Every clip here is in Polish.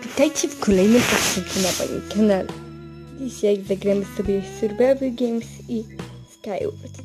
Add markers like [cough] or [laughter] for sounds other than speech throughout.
Witajcie w kolejnym odcinku na moim kanale. Dzisiaj zagramy sobie Survival Games i Skyward.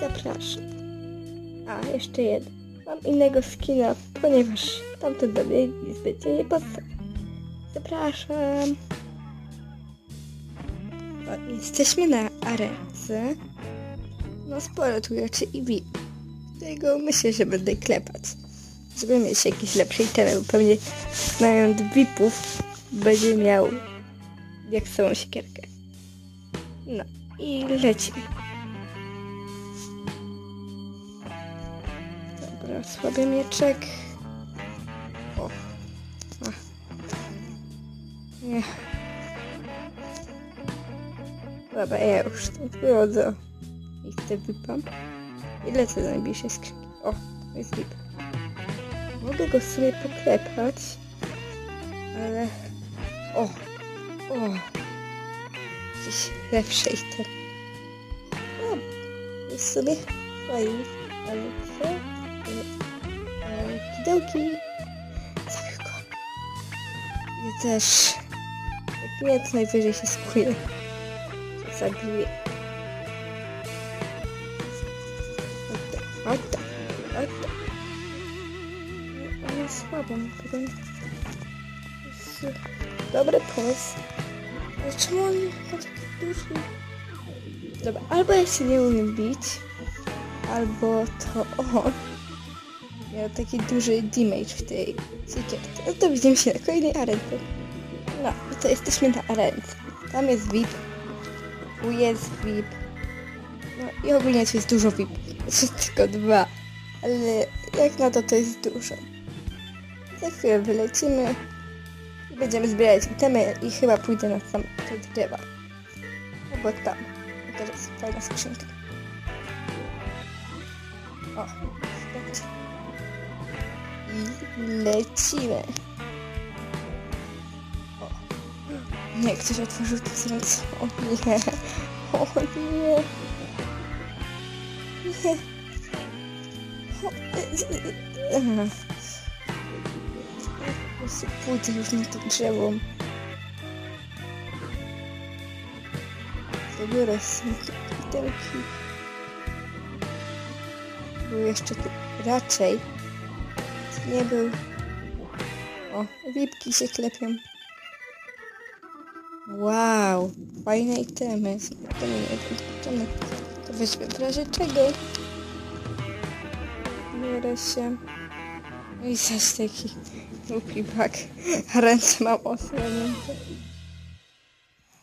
Zapraszam. A, jeszcze jeden. Mam innego skina, ponieważ tamto do mnie zbytnio nie pasuje. Zapraszam. O, jesteśmy na arence. No sporo tu rzeczy i VIP. Dlatego myślę, że będę klepać. Żeby mieć jakieś lepsze itemy, bo pewnie znając VIP-ów będzie miał jak samą siekierkę. No i lecimy. Dobra, słaby mieczek. O. A. Nie. Dobra, ja już stąd wychodzę. I chcę VIPam. I lecę do najbliższej skrzynki. O, jest VIP. Mogę go sobie poklepać, ale... O! O! Jakieś lepsze item. O! Jest sobie fajny, ale co? Kidołki! Zabił go. Ja też. Jak nie, to najwyżej się skuję. Zabiję. Chodź tam, chodź słabo mi powiem. Jest dobry pomysł. Ale czemu on ma duży? Dobra, albo ja się nie umiem bić, albo to on miał taki duży damage w tej siekierce. No to widzimy się na kolejnej arence. No, to jesteśmy na arence. Tam jest VIP. Tu jest VIP. No i ogólnie tu jest dużo VIP. Jest [laughs] tylko dwa. Ale jak na to to jest dużo. Za chwilę wylecimy i będziemy zbierać itemy i chyba pójdę na sam te drzewa. Albo tam. To też jest fajna skrzynka. O, zobaczcie. I lecimy. O. Nie, ktoś otworzył to zaraz. O nie. O nie. Nie. O, e. Po prostu pójdę już na to drzewo. Zabiorę sobie te pudełki. Był jeszcze tu raczej. Nie był. O, wipki się klepią. Wow, fajne itemy. To nie wiem, to weźmy w razie czego. Biorę się. No i zaś taki głupi bak. Ręce mam osłonięte.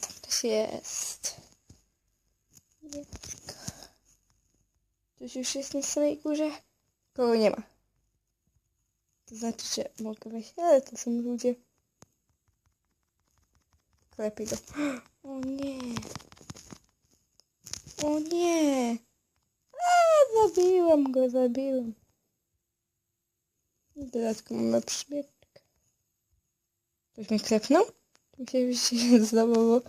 Tam ktoś jest. Ktoś już jest na samej górze? Kogo nie ma. To znaczy, że mogę wejść, ale to są ludzie. Klepię go. [gasps] O nie. O nie. A, zabiłam go, zabiłam. W dodatku mamy przymiotnik. Ktoś mnie klepnął? Mi się [laughs] zdawało.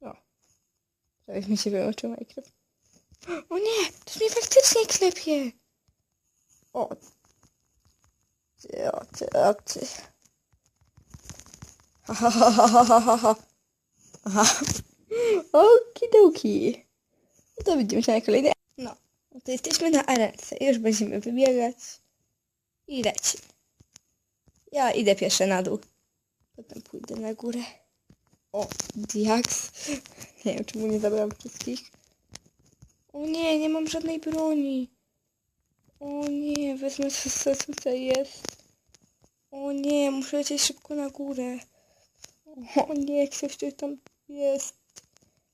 O. Prawie mi się wyłączył Minecraft. O nie! To mnie faktycznie klepie! O. Ty, o ty, o ty. Ha, ha, ha, ha, ha, ha, ha. Aha. No to widzimy się na kolejnej. No. No to jesteśmy na arence. Już będziemy wybiegać. I leci. Ja idę pierwsze na dół. Potem pójdę na górę. O, diaks. [laughs] Nie wiem, czemu nie zabrałam wszystkich. O nie, nie mam żadnej broni. O nie, wezmę co, co tutaj jest. O nie, muszę lecieć szybko na górę. O nie, ktoś tu tam jest.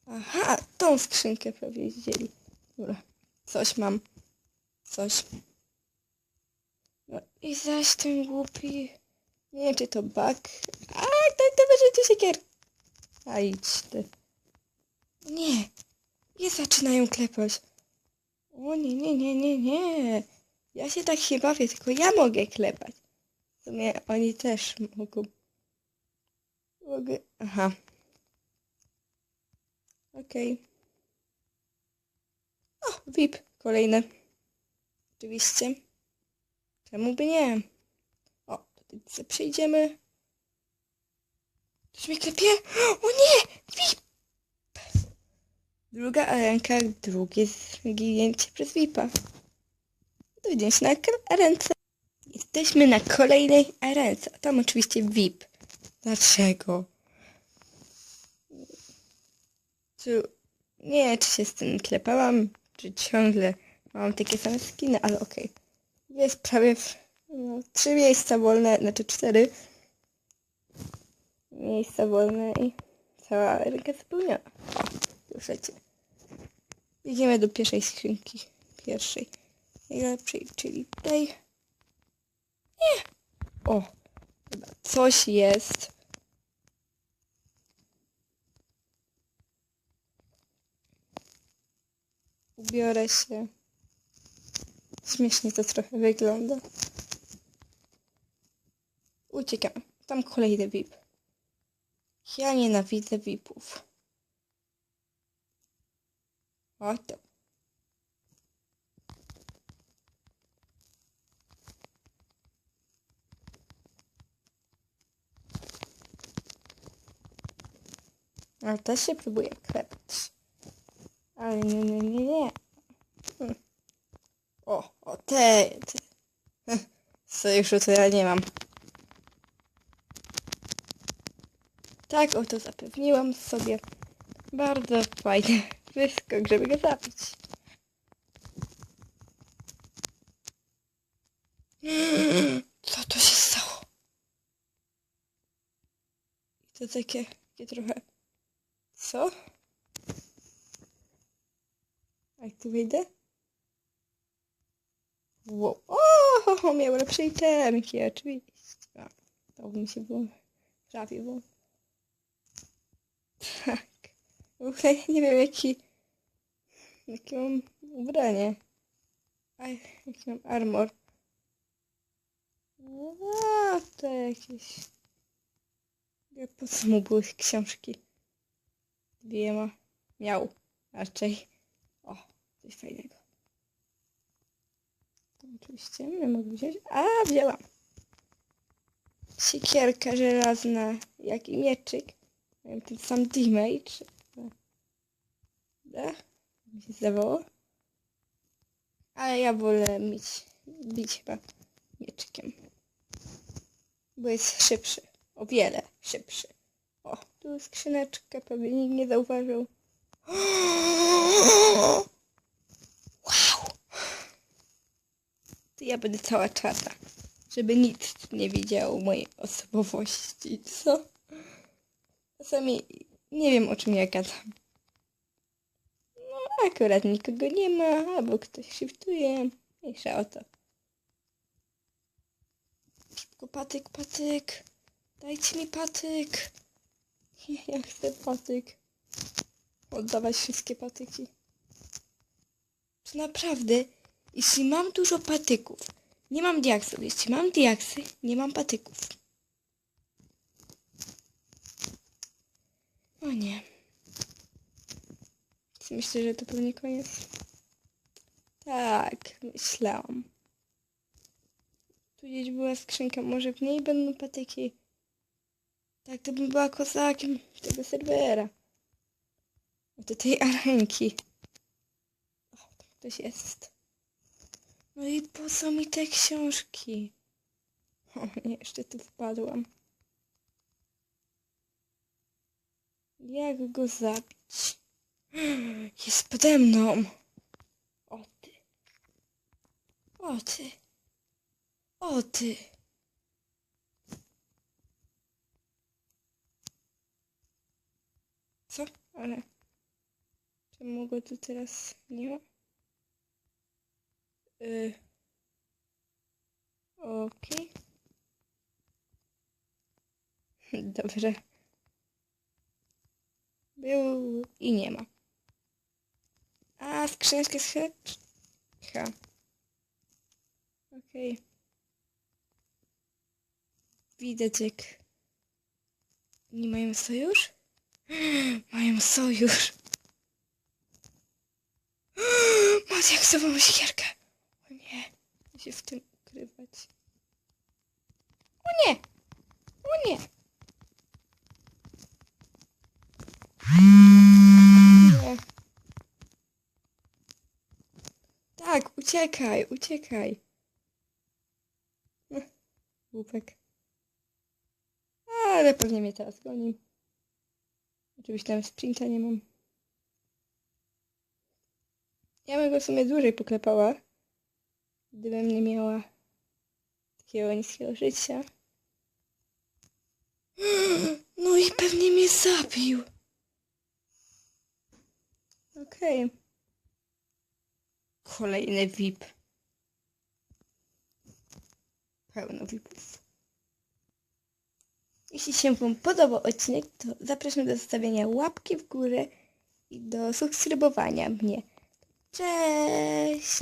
Aha, tą skrzynkę prawie widzieli. Dobra. Coś mam. Coś. No i zaś ten głupi. Nie wiem, czy to bug. A, tak, to będzie tu siekier. A idź ty. Nie. Nie zaczynają klepać. O nie, nie, nie, nie, nie. Ja się tak się bawię, tylko ja mogę klepać. W sumie oni też mogą. Mogę. Aha. Okej. O, VIP. Kolejny. Oczywiście. Czemu by nie? Przejdziemy? Ktoś mnie klepie? O nie! VIP! Druga arenka, drugie zginięcie przez VIPa. Dojdziemy się na arence. Jesteśmy na kolejnej arence. a Tam oczywiście VIP. Dlaczego? Czy... Nie, czy się z tym klepałam, czy ciągle mam takie same skiny, ale okej. Jest prawie trzy miejsca wolne, znaczy cztery miejsca wolne i cała ręka zapełniona. Lecie. Idziemy do pierwszej skrzynki. Pierwszej. Najlepszej, czyli tej. Nie! O! Dobra, coś jest. Ubiorę się. Śmiesznie to trochę wygląda. Uciekam. Tam kolejny VIP. Ja nienawidzę VIPów. O to. A też się próbuje klepać. Ale nie, nie, nie, nie. Hm. O, o, te, te. [laughs] Sojuszu to ja nie mam. Tak, oto zapewniłam sobie bardzo fajny [laughs] wyskok, żeby go zabić. [gasps] Co to się stało? To takie, takie trochę... Co? Jak tu wyjdę? Wow. O, miał lepsze itemki, oczywiście. To mi się było... Prawie było. Tak. W ogóle nie wiem jaki... Jakie mam ubranie. Aj, jaki mam armor. A, to jakieś... Ja po co mu były książki? Dwie ma. Miał. Raczej. O, coś fajnego. Oczywiście nie mogę wziąć. A, wzięłam. Siekierka żelazna, jak i mieczyk. Mają ten sam damage. Dobra, mi się zdawało. Ale ja wolę mieć, bić chyba mieczykiem. Bo jest szybszy. O wiele szybszy. O, tu skrzyneczka, pewnie nikt nie zauważył. Wow! To ja będę cała czarna. Żeby nikt nie wiedział mojej osobowości, co? Czasami nie wiem o czym ja gadam. No akurat nikogo nie ma, albo ktoś shiftuje. Mniejsza o to. Szybko patyk, patyk. Dajcie mi patyk. [laughs] Ja chcę patyk. Oddawać wszystkie patyki. To naprawdę, jeśli mam dużo patyków, nie mam diaksów. Jeśli mam diaksy, nie mam patyków. O nie. Myślę, że to pewnie koniec. Tak, myślałam. Tu gdzieś była skrzynka, może w niej będą patyki. Tak, to bym była kozakiem tego serwera. Do tej arenki. O, ktoś jest. No i po co mi te książki? O nie, jeszcze tu wpadłam. Jak go zabić? Jest pode mną. O ty. O ty. O ty. Co? Ale... Czemu go tu teraz nie ma? Y... Okej. Dobrze. Był i nie ma. A, skrzyneczka, skrzyneczka. Okej. Widać jak... Nie mają sojusz? [gasps] Mają sojusz. [gasps] Ma diaksową siekierkę. O nie. Muszę się w tym ukrywać. O nie! O nie! Nie. Tak, uciekaj, uciekaj. Głupek. Ale pewnie mnie teraz goni. Oczywiście tam sprinta nie mam. Ja bym go w sumie dłużej poklepała. Gdybym nie miała takiego niskiego życia. [gasps] No i pewnie mnie zabił. Okej. Kolejny VIP. Pełno VIPów. Jeśli się Wam podobał odcinek, to zapraszam do zostawienia łapki w górę i do subskrybowania mnie. Cześć!